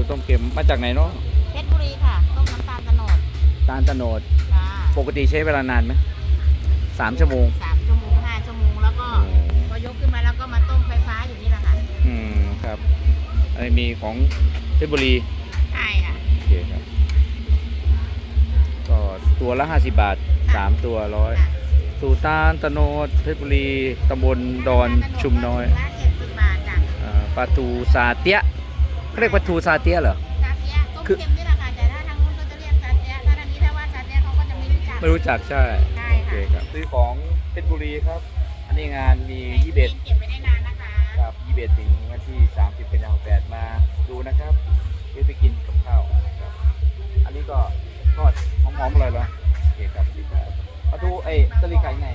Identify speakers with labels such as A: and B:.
A: อต้มเค็มมาจากไหนเนาะ
B: เพชรบุรีค่ะต้มน้ำตาลตะโนด
A: ตาลตะโนด
B: จ้าป
A: กติใช้เวลานานไหมสามชั่วโมง
B: สามชั่วโมงห้าชั่วโมงแล้วก็
A: พ
B: อยกขึ้นมาแล้วก็มาต้มไฟฟ้าอยู่นี่แหละค่ะ
A: อืมครับอันนี้มีของเพชรบุรี
B: ใช่ค่ะ โ
A: อเคครับก็ตัวละ 50 บาท3ตัวร้อยค
B: ่ะ
A: สูตาลตะโนดเพชรบุรีตำบลดอนชุมน้อย
B: ละเจ็ดสิบบาทจ้ะ
A: อ่าปลาทูซาเตียะ เ
B: ขาเรียกปลาทูซาเ
A: ตียเหรอ
B: ซาเตียต้มเค็มนี่แหละค่ะแต่ถ้าทางนู้นเขาจะเรียกซาเตียถ้าทางนี้ถ้าว่าซาเตียเขาก็จะไม่รู้จักไม่รู้
A: จักใช่ใช่ค่ะครับ ซื้อของเพชรบุรีครับ อันนี้งานมี 21 เ
B: ก็บไม่ได้นานนะคะค
A: รับ21ถึงวันที่ 30 กันยายน8มาดูนะครับเพื่อไปกินกับข้าวครับ อันนี้ก็ทอดหอมๆอร่อยเหรอโอเคครับดีครับปลาทูเอ้ตะลิงไก่ไง